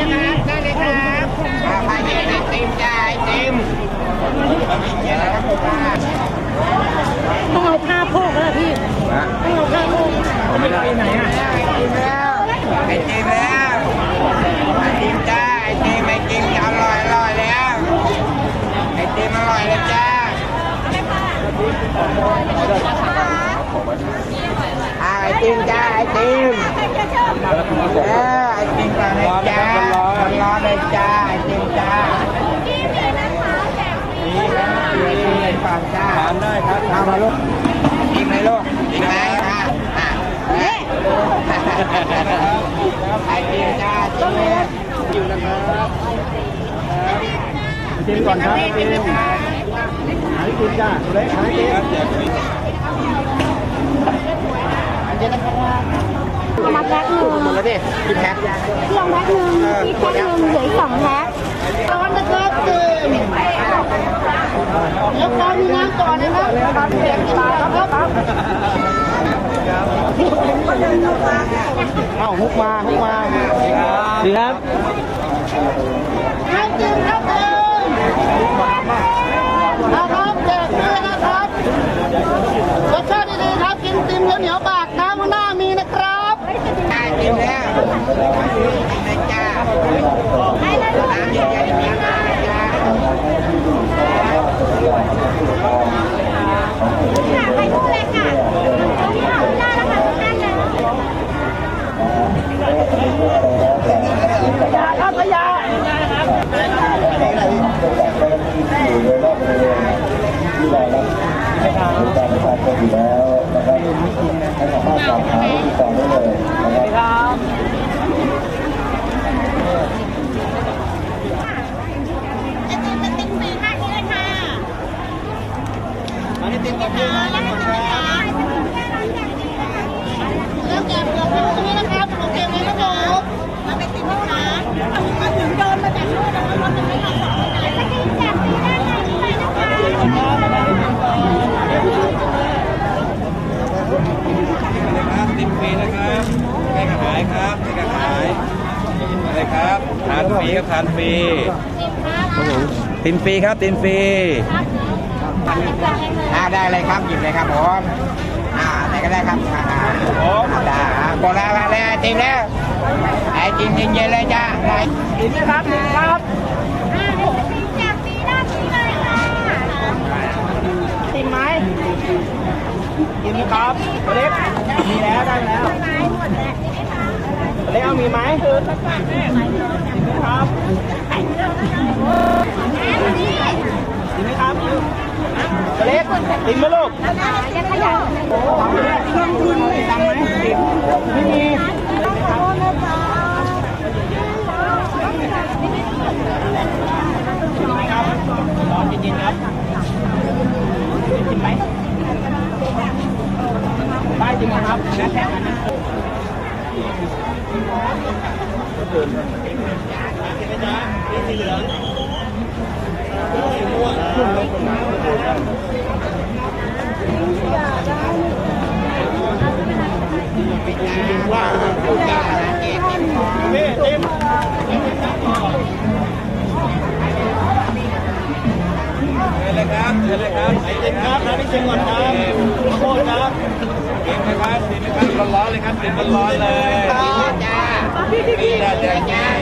นะครับได้เลยครับอ่าไปเย็นไอติมจ้าไอติมเย็นนะครับจ้าต้องเอาผ้าโพกแล้วพี่ต้องเอาผ้าโพกไม่ได้ไหนอะไอติมแล้วไอติมแล้วไอติมจ้าไอติมไอติมอร่อยอร่อยแล้วไอติมอร่อยเลยจ้าอ่าไอ ติมจ้าไอติมเออไอติมก่อนเลยจ้าร้อนร้อนเลยจ้าไอติมจ้านี่นะนี่เลยฟังจ้าทานได้ครับทำมาลูกกินไหมลูกกินไหมอะอะนี่ไอติมจ้าจิ้มเลยอยู่นะครับกินก่อนครับกินหายกินจ้าเล็กหายกินมาแพ็คหนึ่ง หมดแล้วดิ กินแพ็คเครื่องแพ็คหนึ่งอีกแพ็คหนึ่งเหลืออีกสองแพ็คร้อนนะครับตื่นแล้วก็มีน้ำก่อนนะครับเสียงตาครับเอ้าฮุกมาฮุกมาดีครับน้ำดื่มครับดื่มนะครับแจกฟรีนะครับรสชาติดีๆครับกินติมเหนียวๆปากน้ำข้างหน้ามีนะครับ ได้ ผมนแล้วกินเลยจ้าน้ำเย็นๆกินเลยจ้า ไปดูเลยค่ะที่หาไม่ได้แล้วค่ะทุกท่านเลยยาครับยา อันนี้ติดกับพี่นะ แล้วแกะเปลือกให้ตรงนี้นะครับโอเคไหมครับผมมาเป็นติมนะคะมาถึงเดินมาจากนู่นแล้วรถจะไม่มาสองคนไหนจะกินแจกฟรีด้านในนี้เลยนะคะ ครับติมฟรีนะครับให้กระหายครับให้กระหายอะไร ครับทานฟรีครับทานฟรีติมฟรีครับติมฟรีอ่าได้เลยครับหยิบเลยครับผมอ่าไหนก็ได้ครับอ่าอ่าได้อ่าบอกแล้วมาแล้วไอติมแล้วไอติมเย็นๆเลยจ้าไหนกินนะครับกินครับกินไหมกินไหมครับเล็กมีแล้วได้แล้ว เล็กเอามีไหมครับกินไหมครับเล็กกินไหมลูกตังไหมไม่มีครับร้อนจริงๆครับกินไหมได้จริงครับแค่นั้นนะว่าจ้ เย็นพี่ติมเชิญเลยครับเลยครับไอติมครับน้ำพี่ชิมก่อนครับขอโทษครับ ติมนะค รับติมนะครับร้อนๆเลยครับติมร้อนๆเลยจ้านี่ได้เลยจ้า